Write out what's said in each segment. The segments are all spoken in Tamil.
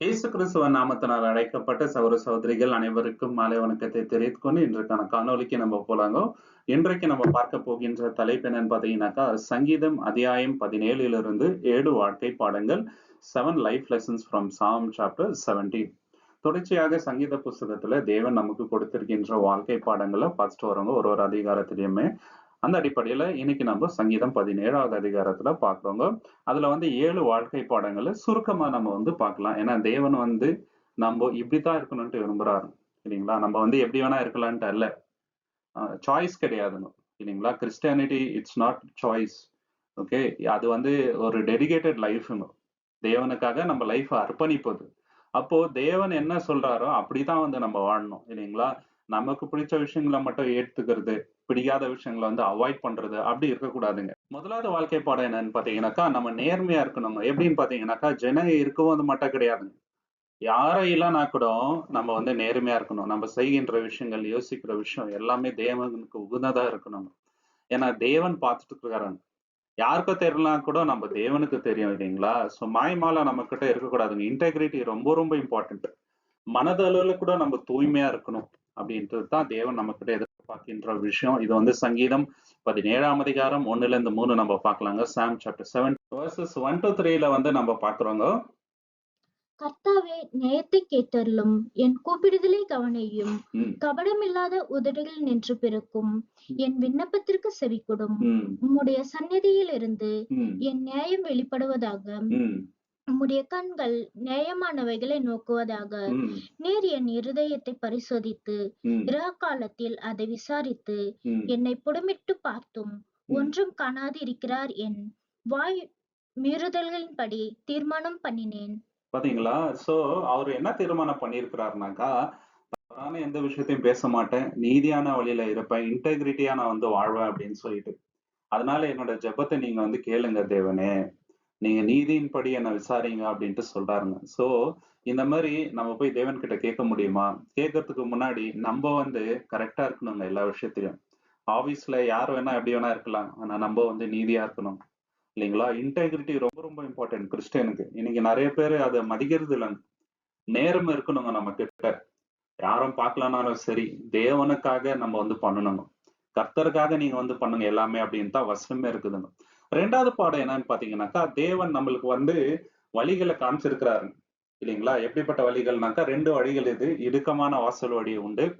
இயேசு கிறிஸ்துவ நாமத்தினால் அழைக்கப்பட்ட சௌர சௌதரிகள் அனைவருக்கும் மாலை வணக்கத்தை தெரிவித்துக் கொண்டு இன்றைக்கான காணொலிக்கு நம்ம போலாங்க. இன்றைக்கு நம்ம பார்க்க போகின்ற தலைப்பு என்னன்னு பாத்தீங்கன்னாக்கா சங்கீதம் அத்தியாயம் பதினேழிலிருந்து ஏழு வாழ்க்கை பாடங்கள் seven life lessons from psalm chapter seventeen தொடர்ச்சியாக சங்கீத புஸ்தகத்துல தேவன் நமக்கு கொடுத்திருக்கின்ற வாழ்க்கை பாடங்களை பார்த்துட்டு வரவங்க ஒரு ஒரு அதிகாரத்திலையுமே அந்த அடிப்படையில இன்னைக்கு நம்ம சங்கீதம் பதினேழாவது அதிகாரத்துல பாக்குறோங்க அதுல வந்து ஏழு வாழ்க்கை பாடங்களை சுருக்கமா நம்ம வந்து பார்க்கலாம். ஏன்னா தேவன் வந்து நம்ம இப்படித்தான் இருக்கணும்ட்டு விரும்புறாரு. இல்லைங்களா? நம்ம வந்து எப்படி வேணா இருக்கலான்ட்டு அல்ல. சாய்ஸ் கிடையாதுங்க. இல்லைங்களா? Christianity it's not choice okay அது வந்து ஒரு டெடிகேட்டட் லைஃபுங்க தேவனுக்காக நம்ம லைஃப்பை அர்ப்பணிப்பது. அப்போ தேவன் என்ன சொல்றாரோ அப்படிதான் வந்து நம்ம வாழணும். இல்லைங்களா? நமக்கு பிடிச்ச விஷயங்களை மட்டும் ஏத்துக்கிறது. பிடிக்காத விஷயங்களை வந்து அவாய்ட் பண்றது அப்படி இருக்கக்கூடாதுங்க. முதலாவது வாழ்க்கை பாடம் என்னன்னு பாத்தீங்கன்னாக்கா நம்ம நேர்மையா இருக்கணும் எப்படின்னு பாத்தீங்கன்னாக்கா ஜனங்க இருக்கவும் அது மட்டும் கிடையாதுங்க. யாரையிலனா கூட நம்ம வந்து நேர்மையா இருக்கணும் நம்ம செய்கின்ற விஷயங்கள் யோசிக்கிற விஷயம் எல்லாமே தேவனுக்கு உகுந்ததா இருக்கணும் ஏன்னா தேவன் பார்த்துட்டு இருக்கிறாங்க யாருக்கும் தெரியலாம் கூட நம்ம தேவனுக்கு தெரியும் இல்லைங்களா? ஸோ மாய்மாலா நம்ம கிட்ட இருக்கக்கூடாதுங்க. இன்டெகிரிட்டி ரொம்ப ரொம்ப இம்பார்ட்டன்ட் மனதளவுல கூட நம்ம தூய்மையா இருக்கணும். அப்படின்றது தான் தேவன் நம்ம கிட்ட எதிர்பார்க்கின்ற விஷயம். இது வந்து சங்கீதம் பதினேழாம் அதிகாரம் ஒன்னுல இருந்து மூணு நம்ம பார்க்கலாங்க. Psalm chapter seven verses one to த்ரீல வந்து நம்ம பாக்குறோங்க கர்த்தாவே நேயத்தை கேட்டருளும். என் கூப்பிடுதலை கவனியும் ம், கபடமில்லாத உதடுகள் நின்று பிறக்கும். என் விண்ணப்பத்திற்கு செவிக்கொடும் உம்முடைய சந்நிதியில் இருந்து என் நியாயம் வெளிப்படுவதாக. உம்முடைய கண்கள் நியாயமானவைகளை நோக்குவதாக ம், நீர் என் இருதயத்தை பரிசோதித்து ம், இராக்காலத்தில் அதை விசாரித்து ம். என்னை புடமிட்டு பார்த்தும் ஒன்றும் காணாது இருக்கிறார் என் வாய் மீறுதல்களின்படி தீர்மானம் பண்ணினேன். பாத்தீங்களா? சோ அவர் என்ன தீர்மானம் பண்ணியிருக்கிறாருனாக்கா தவறான எந்த விஷயத்தையும் பேச மாட்டேன் நீதியான வழியில இருப்பேன் இன்டெகிரிட்டியா நான் வந்து வாழ்வேன் அப்படின்னு சொல்லிட்டு. அதனால என்னோட ஜெபத்தை நீங்க வந்து கேளுங்க தேவனே. நீங்க நீதியின்படி என்ன விசாரிங்க அப்படின்ட்டு சொல்றாருங்க. சோ இந்த மாதிரி நம்ம போய் தேவன் கிட்ட கேட்க முடியுமா? கேட்கறதுக்கு முன்னாடி நம்ம வந்து கரெக்டா இருக்கணுங்க எல்லா விஷயத்திலும். ஆபீஸ்ல யார் வேணா எப்படி வேணா இருக்கலாம். ஆனா நம்ம வந்து நீதியா இருக்கணும். இல்லைங்களா? இன்டெகிரிட்டி ரொம்ப ரொம்ப இம்பார்ட்டன்ட் கிறிஸ்டியனுக்கு. இன்னைக்கு நிறைய பேர் அதை மதிக்கிறது இல்லைங்க. நேரம் இருக்கணுங்க நம்ம கிட்ட. யாரும் பார்க்கலனாலும் சரி தேவனுக்காக நம்ம வந்து பண்ணணுங்க. கர்த்தருக்காக நீங்க வந்து பண்ணுங்க எல்லாமே அப்படின்னு தான் வசனமே இருக்குதுங்க. ரெண்டாவது பாடம் என்னன்னு பாத்தீங்கன்னாக்கா தேவன் நம்மளுக்கு வந்து வழிகளை காமிச்சிருக்கிறாரு இல்லைங்களா? எப்படிப்பட்ட வழிகள்னாக்கா ரெண்டு வழிகள் இது. இடுக்கமான வாசல் வழி உண்டு.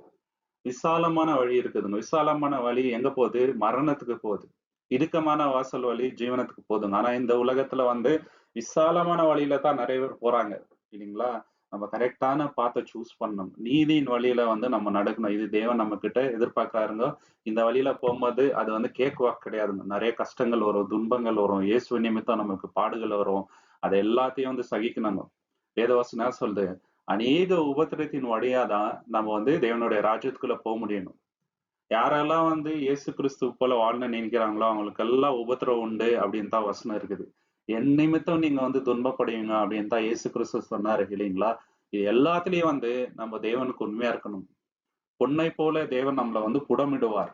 விசாலமான வழி இருக்குதுங்க விசாலமான வழி எங்க போகுது? மரணத்துக்கு போகுது. இடுக்கமான வாசல் வழி ஜீவனத்துக்கு போதுங்க ஆனா இந்த உலகத்துல வந்து விசாலமான வழியில தான் நிறைய பேர் போறாங்க. இல்லைங்களா? நம்ம கரெக்டான பாத்தை சூஸ் பண்ணணும். நீதியின் வழியில வந்து நம்ம நடக்கணும். இது தேவன் நம்ம கிட்ட எதிர்பார்க்கறாருங்க. இந்த வழியில போகும்போது அது வந்து கேக் வாக் கிடையாதுங்க. நிறைய கஷ்டங்கள் வரும் துன்பங்கள் வரும். இயேசு நிமித்தம் நமக்கு பாடுகள் வரும். அதை எல்லாத்தையும் வந்து சகிக்கணுங்க. வேதவாசனா சொல்லுது? அநேக உபத்திரத்தின் வழியா தான் நம்ம வந்து தேவனுடைய ராஜ்யத்துக்குள்ள போக முடியணும். யாரெல்லாம் வந்து இயேசு கிறிஸ்து போல வாழணும்னு நினைக்கிறாங்களோ அவங்களுக்கு எல்லாம் உபத்திரம் உண்டு அப்படின்னு தான் வசனம் இருக்குது. என் நிமித்தம் நீங்க வந்து துன்பப்படுவீங்க அப்படின்னு தான் இயேசு கிறிஸ்து சொன்னாரு இல்லைங்களா? இது எல்லாத்துலயும் வந்து நம்ம தேவனுக்கு உண்மையா இருக்கணும். பொன்னை போல தேவன் நம்மளை வந்து புடமிடுவார்.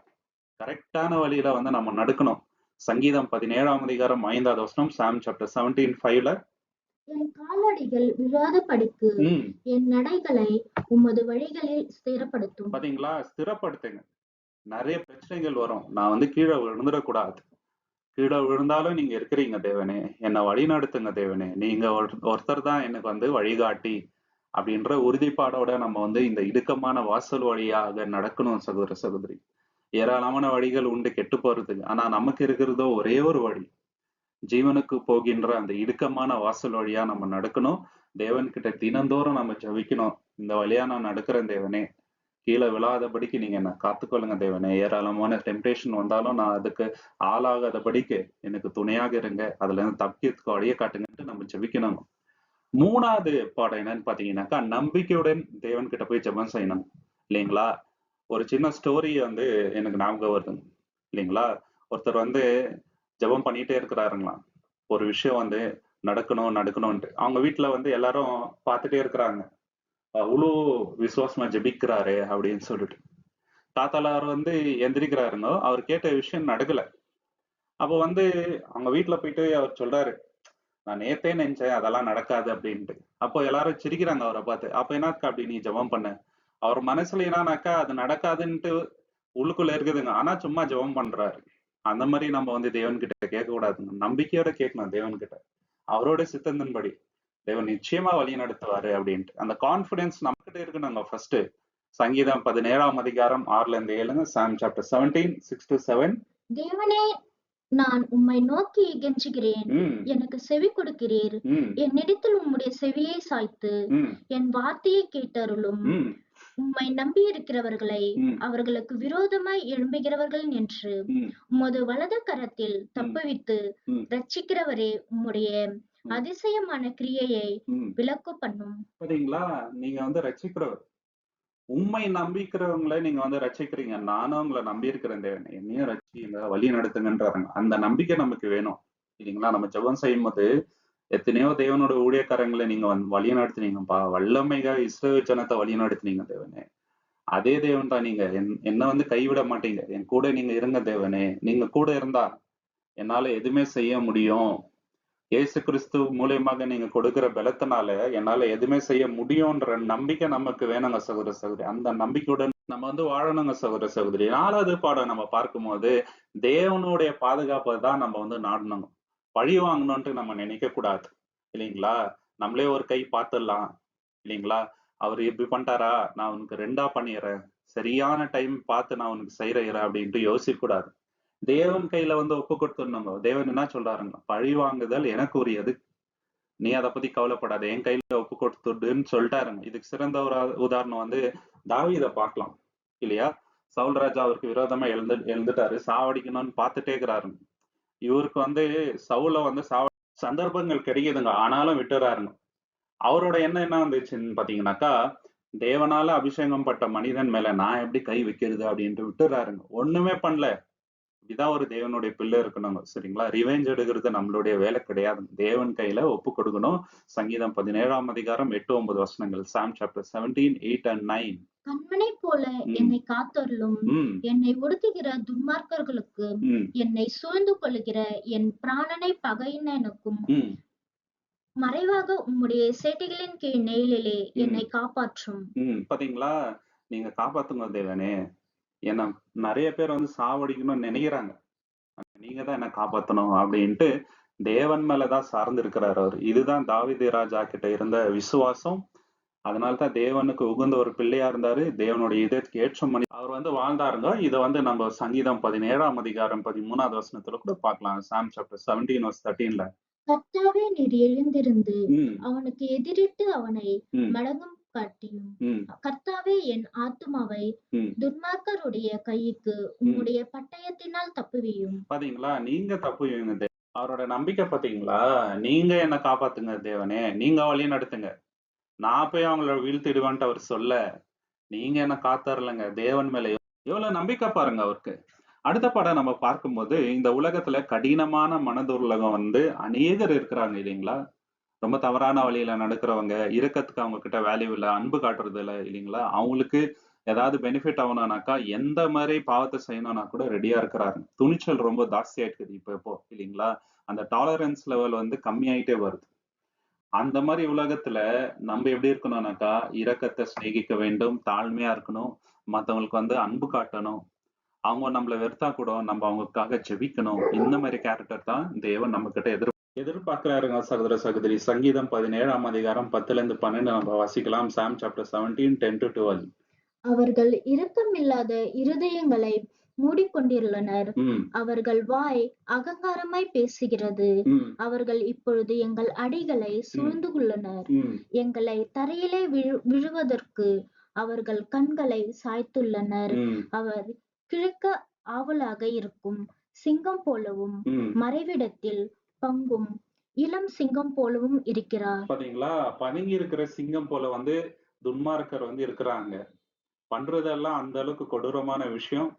கரெக்டான வழியில வந்து நம்ம நடக்கணும். சங்கீதம் பதினேழாம் அதிகாரம் ஐந்தாவது வசனம் சாம் சாப்டர் செவன்டீன் ஃபைவ்ல என் காலடிகள் விழாத படிக்கு என் நடைகளை உமது வழிகளில் ஸ்திரப்படுத்தும். பாத்தீங்களா? ஸ்திரப்படுத்துங்க. நிறைய பிரச்சனைகள் வரும். நான் வந்து கீழே விழுந்துடக்கூடாது. கீழே விழுந்தாலும் நீங்க இருக்கிறீங்க தேவனே. என்னை வழி நடத்துங்க தேவனே. நீங்க ஒரு- ஒருத்தர் தான் எனக்கு வந்து வழிகாட்டி அப்படின்ற உறுதிப்பாடோட நம்ம வந்து இந்த இடுக்கமான வாசல் வழியாக நடக்கணும் சகோதர சகோதரி. ஏராளமான வழிகள் உண்டு கெட்டு போறதுக்கு ஆனா நமக்கு இருக்கிறதோ ஒரே ஒரு வழி. ஜீவனுக்கு போகின்ற அந்த இடுக்கமான வாசல் வழியா நம்ம நடக்கணும். தேவன்கிட்ட தினந்தோறும் நம்ம ஜபிக்கணும். இந்த வழியா நான் நடக்கிறேன் தேவனே. கீழே விழாதபடிக்கு நீங்க என்ன காத்துக்கொள்ளுங்க தேவனே. ஏராளமான டெம்டேஷன் வந்தாலும் நான் அதுக்கு ஆளாகாதபடிக்கு எனக்கு துணையாக இருங்க. அதுல இருந்து தப்பியத்துக்கு வழியை காட்டுங்கன்ட்டு நம்ம ஜெபிக்கணும். மூணாவது பாடம் என்னன்னு பாத்தீங்கன்னாக்கா நம்பிக்கையுடன் தேவன் கிட்ட போய் ஜெபம் செய்யணும். இல்லைங்களா? ஒரு சின்ன ஸ்டோரி வந்து எனக்கு ஞாபகம் வருதுங்க இல்லைங்களா? ஒருத்தர் வந்து ஜெபம் பண்ணிட்டே இருக்கிறாருங்களா ஒரு விஷயம் வந்து நடக்கணும் நடக்கணும்ன்ட்டு. அவங்க வீட்டுல வந்து எல்லாரும் பார்த்துட்டே இருக்கிறாங்க. அவ்வளோ விசுவாசமா ஜபிக்கிறாரு அப்படின்னு சொல்லிட்டு. தாத்தாலார் வந்து எந்திரிக்கிறாருங்க. அவர் கேட்ட விஷயம் நடக்கல. அப்போ வந்து அவங்க வீட்டுல போயிட்டு அவர் சொல்றாரு நான் நேத்தே நினைச்சேன் அதெல்லாம் நடக்காது அப்படின்ட்டு. அப்போ எல்லாரும் சிரிக்கிறாங்க அவரை பார்த்து. அப்ப என்னக்கா அப்படி நீ ஜெபம் பண்ண? அவர் மனசுல என்னன்னாக்கா அது நடக்காதுன்ட்டு உள்ளுக்குள்ள இருக்குதுங்க. ஆனா சும்மா ஜெபம் பண்றாரு. அந்த மாதிரி நம்ம வந்து தேவன் கிட்ட கேட்க கூடாதுங்க நம்பிக்கையோட கேட்கணும் தேவன்கிட்ட. அவரோட சித்தந்தன்படி. தேவன் நிச்சயமா வழி நடத்துவாரு அப்படின்ட்டு. அந்த கான்பிடன்ஸ் நம்ம கிட்ட இருக்கணுங்க ஃபர்ஸ்ட் சங்கீதம் பதினேழாம் அதிகாரம் ஆறுல இருந்து ஏழுங்க psalm chapter seventeen six to seven தேவனே நான் உம்மை நோக்கி கெஞ்சுகிறேன் எனக்கு செவி கொடுக்கிறீர். ம். என்னிடத்தில் உம்முடைய செவியை சாய்த்து என் வார்த்தையை கேட்டருளும். உம்மை நம்பி இருக்கிறவர்களை அவர்களுக்கு விரோதமாய் எழும்புகிறவர்கள் என்று உமது வலது கரத்தில் தப்புவித்து. ரட்சிக்கிறவரே உம்முடைய அதிசயமான கிரியையை ம். விளக்க பண்ணும். பாத்தீங்களா? நீங்க வந்து ரட்சிக்கிறவர். உண்மை நம்பிக்கிறவங்கள நீங்க வந்து ரட்சிக்கிறீங்க. நானும் உங்களை நம்பி இருக்கிறேன் தேவன். என்னையும் ரட்சிங்க வழி நடத்துங்கன்றாங்க அந்த நம்பிக்கை நமக்கு வேணும். இல்லைங்களா? நம்ம ஜெபம் செய்யும் போது எத்தனையோ தேவனோட ஊழியக்காரங்களை நீங்க வந்து வழி நடத்துனீங்கப்பா வல்லமைగా இஸ்ரேல் ஜனத்தை வழி நடத்துனீங்க தேவனே. அதே தேவன் தான் நீங்க. என்- என்ன வந்து கைவிட மாட்டீங்க. என் கூட நீங்க இருங்க தேவனே. நீங்க கூட இருந்தா என்னால எதுவுமே செய்ய முடியும். இயேசு கிறிஸ்து மூலியமாக நீங்க கொடுக்கிற பலத்தினால என்னால எதுவுமே செய்ய முடியும்ன்ற நம்பிக்கை நமக்கு வேணுங்க சகோதர சகோதரி. அந்த நம்பிக்கையுடன் நம்ம வந்து வாழணுங்க சகோதர சகோதரி. நாலாவது பாடம் நம்ம பார்க்கும்போது தேவனுடைய பாதுகாப்பை தான் நம்ம வந்து நாடணுங்க. பழி வாங்கணும்ட்டு நம்ம நினைக்க கூடாது. இல்லைங்களா? நம்மளே ஒரு கை பார்த்துடலாம். இல்லைங்களா? அவர் இப்படி பண்ணிட்டாரா? நான் உனக்கு ரெண்டா பண்ணிடுறேன். சரியான டைம் பார்த்து நான் உனக்கு செய்யறேன் அப்படின்ட்டு யோசிக்க கூடாது தேவன் கையில வந்து ஒப்பு கொடுத்துடணுங்க தேவன் என்ன சொல்றாருங்க பழி வாங்குதல் எனக்கு உரியது நீ அதை பத்தி கவலைப்படாத என் கையில ஒப்பு கொடுத்துடுன்னு சொல்லிட்டாருங்க. இதுக்கு சிறந்த ஒரு உதாரணம் வந்து தாவீதை பார்க்கலாம். இல்லையா? சவுல்ராஜா அவருக்கு விரோதமா எழுந்து எழுந்துட்டாரு. சாவடிக்கணும்னு பார்த்துட்டே இருக்கிறாருங்க. இவருக்கு வந்து சவுல வந்து சாவ சந்தர்ப்பங்கள் கிடைக்குதுங்க. ஆனாலும் விட்டுறாருங்க. அவரோட எண்ணம் என்ன வந்துச்சுன்னு பாத்தீங்கன்னாக்கா தேவனால அபிஷேகம் பட்ட மனிதன் மேல நான் எப்படி கை வைக்கிறது அப்படின்ட்டு விட்டுறாருங்க. ஒண்ணுமே பண்ணல. இதான் ஒரு தேவனுடைய பிள்ளை இருக்கணுங்க சரிங்களா? ரிவெஞ்ச் எடுக்கிறது நம்மளுடைய வேலை கிடையாது. தேவன் கையில ஒப்பு கொடுக்கணும். சங்கீதம் பதினேழாம் அதிகாரம் எட்டு ஒன்பது வசனங்கள். Psalm chapter seventeen eight and nine கண்மனை போல. என்னை காத்தருளும். என்னை ஒடுக்குகிற துன்மார்க்கர்களுக்கு என்னை சூழ்ந்து கொள்ளுகிற என் பிராணனை பகையினனுக்கும் மறைவாக உம்முடைய சேட்டைகளின் கீழ் நெயிலிலே என்னை காப்பாற்றும். பாத்தீங்களா? நீங்க காப்பாத்துங்க தேவனே. ஏன்னா நிறைய பேர் வந்து சாவடிக்கணும்னு நினைக்கிறாங்க. நீங்க தான் என்ன காப்பாத்தணும் அப்படின்ட்டு தேவன் மேலதான் சார்ந்து இருக்கிறார் அவர். இதுதான் தாவீது ராஜா கிட்ட இருந்த விசுவாசம். அதனால தான் தேவனுக்கு உகந்த ஒரு பிள்ளையா இருந்தாரு. தேவனுடைய இதயத்துக்கு ஏற்ற மணி அவர் வந்து வாழ்ந்தாருங்க. இதை வந்து நம்ம சங்கீதம் பதினேழாம் அதிகாரம் பதிமூணாவது வசனத்துல கூட பார்க்கலாம். சாம் சாப்டர் செவன்டீன் வர்ஸ் தேர்ட்டீன்ல கர்த்தாவே நீர் எழுந்திருந்து அவனுக்கு எதிரிட்டு அவனை மடங்கும் காட்டியும். கர்த்தாவே என் ஆத்துமாவை துன்மார்க்கருடைய கைக்கு உம்முடைய பட்டயத்தினால் தப்புவியும். பாத்தீங்களா? நீங்க தப்பு இவங்க தே- அவரோட நம்பிக்கை பாத்தீங்களா? நீங்க என்ன காப்பாத்துங்க தேவனே. நீங்க வழி நடத்துங்க. நான் போய் அவங்கள வீழ்த்திடுவேன்ட்டு அவர் சொல்ல. நீங்க என்ன காத்தரலங்க. தேவன் மேல எவ்வளவு நம்பிக்கை பாருங்க அவருக்கு. அடுத்த படம் நம்ம பார்க்கும்போது இந்த உலகத்துல கடினமான மனதுலகம் வந்து அநேகர் இருக்கிறாங்க இல்லைங்களா? ரொம்ப தவறான வழியில நடக்கிறவங்க இரக்கத்துக்கு அவங்க கிட்ட வேல்யூ இல்லை அன்பு காட்டுறது இல்லை இல்லைங்களா? அவங்களுக்கு ஏதாவது பெனிஃபிட் ஆகணும்னாக்கா எந்த மாதிரி பாவத்தை செய்யணும்னா கூட ரெடியா இருக்கிறாரு. துணிச்சல் ரொம்ப ஜாஸ்தியா இருக்குது இப்போ இப்போ இல்லைங்களா? அந்த டாலரன்ஸ் லெவல் வந்து கம்மியாயிட்டே வருது. அந்த மாதிரி உலகத்துல நம்ம எப்படி இருக்கணும்னாக்கா இரக்கத்தை சிநேகிக்க வேண்டும் தாழ்மையா இருக்கணும் மற்றவங்களுக்கு வந்து அன்பு காட்டணும். அவங்க நம்மள வெறுத்தா கூட நம்ம அவங்களுக்காக ஜெபிக்கணும். இந்த மாதிரி கேரக்டர் தான் தேவன் நம்ம கிட்ட எதிர் எதிர்பார்க்கிறாருங்க சகோதர சகோதரி. சங்கீதம் பதினேழாம் அதிகாரம் பத்துல இருந்து பன்னெண்டு நம்ம வாசிக்கலாம். Psalm chapter seventeen ten to twelve அவர்கள் இரக்கமில்லாத இருதயங்களை மூடிக்கொண்டுள்ளனர் ம். அவர்கள் வாய் அகங்காரமாய் பேசுகிறது. அவர்கள் இப்பொழுது எங்கள் அடிகளை சூழ்ந்து கொள்ளனர். எங்களை தரையிலே விழு விழுவதற்கு அவர்கள் கண்களை சாய்த்துள்ளனர். அவர் கிழக்க ஆவலாக இருக்கும் சிங்கம் போலவும் மறைவிடத்தில் பங்கும் இளம் சிங்கம் போலவும் இருக்கிறார். பாத்தீங்களா? பதுங்கி இருக்கிற சிங்கம் போல வந்து துன்மார்க்கர் வந்து இருக்கிறாங்க. பண்றதெல்லாம் அந்த அளவுக்கு கொடூரமான விஷயம்.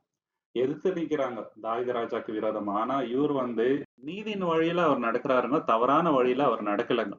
எதிர்த்து நிக்கிறாங்க. தாவித ராஜாக்கு விரோதமா. ஆனா இவர் வந்து நீதியின் வழியில அவர் நடக்கிறாருங்க. தவறான வழியில அவர் நடக்கலைங்க.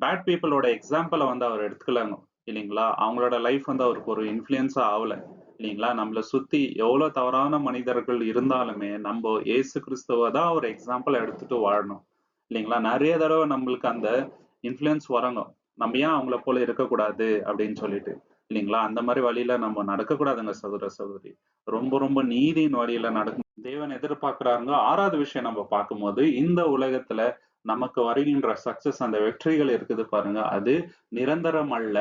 பேட் பீப்புளோட எக்ஸாம்பிளை வந்து அவர் எடுத்துக்கலாங்க. இல்லைங்களா? அவங்களோட லைஃப் வந்து அவருக்கு ஒரு இன்ஃப்ளூயன்ஸா ஆகல. இல்லைங்களா? நம்மள சுத்தி எவ்வளவு தவறான மனிதர்கள் இருந்தாலுமே நம்ம ஏசு கிறிஸ்துவ தான் ஒரு எக்ஸாம்பிள் எடுத்துட்டு வாழணும். இல்லைங்களா? நிறைய தடவை நம்மளுக்கு அந்த இன்ஃப்ளூயன்ஸ் வரணும். நம்ம ஏன் அவங்கள போல இருக்கக்கூடாது அப்படின்னு சொல்லிட்டு. இல்லைங்களா? அந்த மாதிரி வழியில நம்ம நடக்கக்கூடாதுங்க சகோதர சகோதரி. ரொம்ப ரொம்ப நீதியின் வழியில நடக்கும் தேவன் எதிர்பார்க்கிறாருங்க. ஆறாவது விஷயம் நம்ம பார்க்கும்போது இந்த உலகத்துல நமக்கு வருகின்ற சக்சஸ் அந்த வெற்றிகள் இருக்குது பாருங்க. அது நிரந்தரம் அல்ல.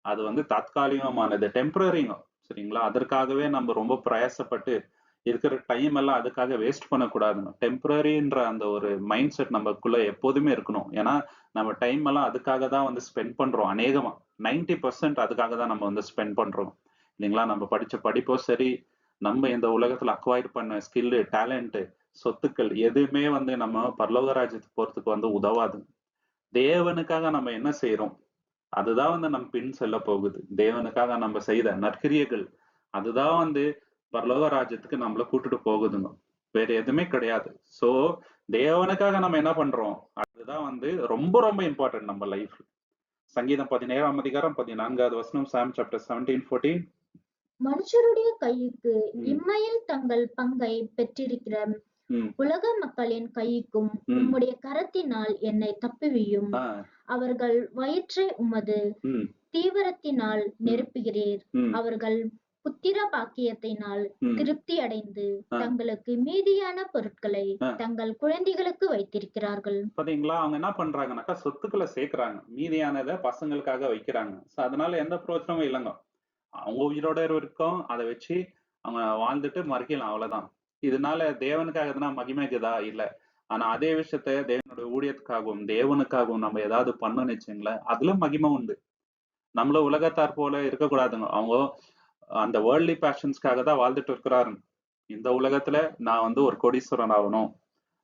அது வந்து தற்காலிகமானது டெம்பரரிங்க சரிங்களா? அதற்காகவே நம்ம ரொம்ப பிரயாசப்பட்டு இருக்கிற டைம் எல்லாம் அதுக்காக வேஸ்ட் பண்ணக்கூடாதுங்க. டெம்பரரின்ற அந்த ஒரு மைண்ட் செட் நமக்குள்ள எப்போதுமே இருக்கணும். ஏன்னா நம்ம டைம் எல்லாம் அதுக்காக தான் வந்து ஸ்பெண்ட் பண்றோம். அநேகமா. நைன்டி பர்சன்ட் அதுக்காக தான் நம்ம வந்து ஸ்பெண்ட் பண்றோம். இல்லைங்களா? நம்ம படிச்ச படிப்போ சரி நம்ம இந்த உலகத்துல அக்வயர் பண்ண ஸ்கில்லு டேலண்ட்டு சொத்துக்கள் எதுவுமே வந்து நம்ம பரலோக ராஜ்யத்துக்கு போறதுக்கு வந்து உதவாது. தேவனுக்காக நம்ம என்ன செய்யறோம் அதுதான் வந்து நம்ம பின் செல்ல போகுது. தேவனுக்காக நம்ம செய்த நற்கிரியைகள் அதுதான் வந்து பரலோக ராஜ்யத்துக்கு நம்மள கூட்டிட்டு போகுதுங்க. வேற எதுவுமே கிடையாது. சோ தேவனுக்காக நம்ம என்ன பண்றோம்? அதுதான் வந்து ரொம்ப ரொம்ப இம்பார்ட்டன்ட் நம்ம லைஃப்ல சங்கீதம் பதினேழாம் அதிகாரம் பதினான்காவது வசனம் சாம் சாப்டர் செவன்டீன் ஃபோர்டீன் மனுஷருடைய கைக்கு. இம்மையில் தங்கள் பங்கை பெற்றிருக்கிற உலக மக்களின் கைக்கும். உம்முடைய கரத்தினால் என்னை தப்புவியும். அவர்கள் வயிற்றை உமது தீவிரத்தினால் நெருப்புகிறீர். அவர்கள் புத்திர பாக்கியத்தினால் திருப்தி அடைந்து. தங்களுக்கு மீதியான பொருட்களை. தங்கள் குழந்தைகளுக்கு வைத்திருக்கிறார்கள். பாத்தீங்களா? அவங்க என்ன பண்றாங்கனாக்கா சொத்துக்களை சேர்க்கறாங்க. மீதியானதை பசங்களுக்காக வைக்கிறாங்க. சோ அதனால எந்த பிரயோஜனமும் இல்லைங்க. அவங்க உயிரோட இருக்கும். அதை வச்சு அவங்க வாழ்ந்துட்டு மறைக்கலாம் அவ்வளவுதான். இதனால தேவனுக்காக தான் மகிமைக்குதா இல்ல. ஆனா அதே விஷயத்த தேவனுடைய ஊழியத்துக்காகவும் தேவனுக்காகவும் நம்ம ஏதாவது பண்ணணும்னு வச்சுங்களேன் அதுல மகிமை உண்டு. நம்மள உலகத்தார் போல இருக்கக்கூடாதுங்க. அவங்க அந்த வேர்ல்ட்லி பேஷன்ஸ்க்காக தான் வாழ்ந்துட்டு இருக்கிறாரு. இந்த உலகத்துல நான் வந்து ஒரு கோடீஸ்வரன் ஆகணும்.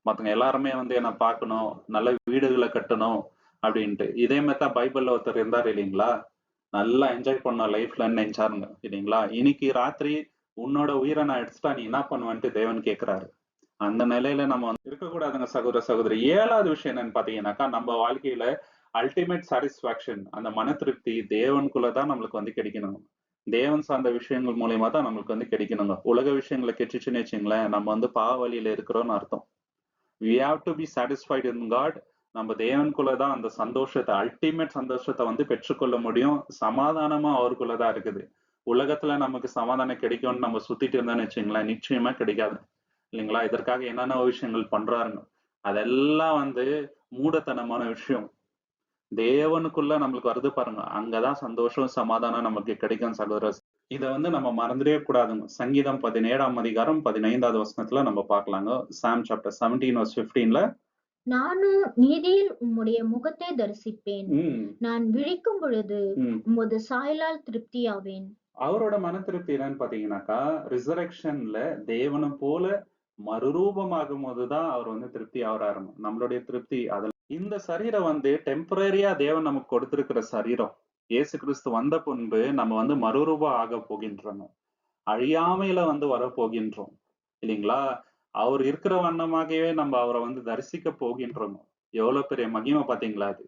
மத்தவங்க எல்லாருமே வந்து என்ன பார்க்கணும் நல்ல வீடுகளை கட்டணும் அப்படின்ட்டு. இதே மாதிரி தான் பைபிள்ல ஒருத்தர் இருந்தார் இல்லைங்களா? நல்லா என்ஜாய் பண்ண லைஃப்லன்னு நினைச்சாருங்க இல்லைங்களா? இன்னைக்கு ராத்திரி உன்னோட உயிரை நான் எடுத்துட்டா நீ என்ன பண்ணுவேன்ட்டு தேவன் கேட்கிறாரு அந்த நிலையில நம்ம வந்து இருக்கக்கூடாதுங்க சகோதர சகோதரி. ஏழாவது விஷயம் என்னன்னு பாத்தீங்கன்னாக்கா நம்ம வாழ்க்கையில அல்டிமேட் சாட்டிஸ்பாக்சன் அந்த மன திருப்தி தேவனுக்குள்ள தான் நம்மளுக்கு வந்து கிடைக்கணும் தேவன் சார்ந்த விஷயங்கள் மூலியமா தான் நம்மளுக்கு வந்து கிடைக்கணுங்க. உலக விஷயங்களை கெட்டுச்சுன்னு வச்சுங்களேன் நம்ம வந்து பாவ வழியில இருக்கிறோம்னு அர்த்தம். We have to be satisfied in God நம்ம தேவனுக்குள்ள தான் அந்த சந்தோஷத்தை அல்டிமேட் சந்தோஷத்தை வந்து பெற்றுக்கொள்ள முடியும். சமாதானமா அவருக்குள்ளதான் இருக்குது. உலகத்துல நமக்கு சமாதானம் கிடைக்கும்னு நம்ம சுத்திட்டு இருந்தோம்னு வச்சுங்களேன் நிச்சயமா கிடைக்காது. இல்லைங்களா? இதற்காக என்னென்ன விஷயங்கள் பண்றாருங்க அதெல்லாம் வந்து மூடத்தனமான விஷயம். தேவனுக்குள்ள நம்மளுக்கு வருது பாருங்க. அங்கதான் சந்தோஷம் சமாதானம் நமக்கு கிடைக்கும் சகோதர இத வந்து நம்ம மறந்துடவே கூடாதுங்க. சங்கீதம் பதினேழாம் அதிகாரம் பதினைந்தாவது வசனத்துல நம்ம பார்க்கலாங்க. சாம் சாப்டர் செவன்டீன் வர்ஸ் பிப்டீன்ல நானும் நீதியில் உம்முடைய முகத்தை தரிசிப்பேன். நான் விழிக்கும் பொழுது உமது சாயலால் திருப்தியாவேன். அவரோட மன திருப்தி என்னன்னு பாத்தீங்கன்னாக்கா ரிசரக்ஷன்ல தேவனை போல மறுரூபமாகும் போதுதான் அவர் வந்து திருப்தி ஆகிறாரு. நம்மளுடைய திருப்தி அதில் இந்த சரீரம் வந்து டெம்பரரியா தேவன் நமக்கு கொடுத்திருக்கிற சரீரம். இயேசு கிறிஸ்து வந்த பின்பு நம்ம வந்து மறுரூபம் ஆக போகின்றோம். அழியாமையில வந்து வர போகின்றோம் இல்லைங்களா? அவர் இருக்கிற வண்ணமாகவே நம்ம அவரை வந்து தரிசிக்க போகின்றோம். எவ்வளவு பெரிய மகிமை பாத்தீங்களா அது?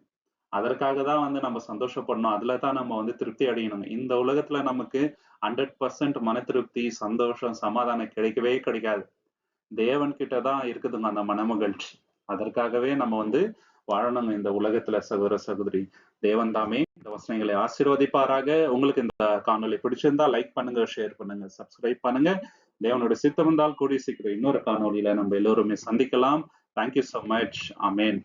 அதற்காக தான் வந்து நம்ம சந்தோஷப்படணும். அதுல தான் நம்ம வந்து திருப்தி அடையணும் இந்த உலகத்துல நமக்கு ஹண்ட்ரட் பர்சன்ட் மன திருப்தி சந்தோஷம் சமாதானம் கிடைக்கவே கிடைக்காது. தேவன் கிட்ட தான் இருக்குதுங்க அந்த மனமகிழ்ச்சி. அதற்காகவே நம்ம வந்து வாழணும் இந்த உலகத்துல சகோதர சகோதரி. தேவன் தாமே இந்த வசனங்களை ஆசீர்வதிப்பாராக. உங்களுக்கு இந்த காணொலி பிடிச்சிருந்தா லைக் பண்ணுங்க ஷேர் பண்ணுங்க சப்ஸ்கிரைப் பண்ணுங்க. தேவனோட சித்தம் இருந்தால் கூடிய சீக்கிரம் இன்னொரு காணொலியில நம்ம எல்லோருமே சந்திக்கலாம். தேங்க்யூ சோ மச் அமேன்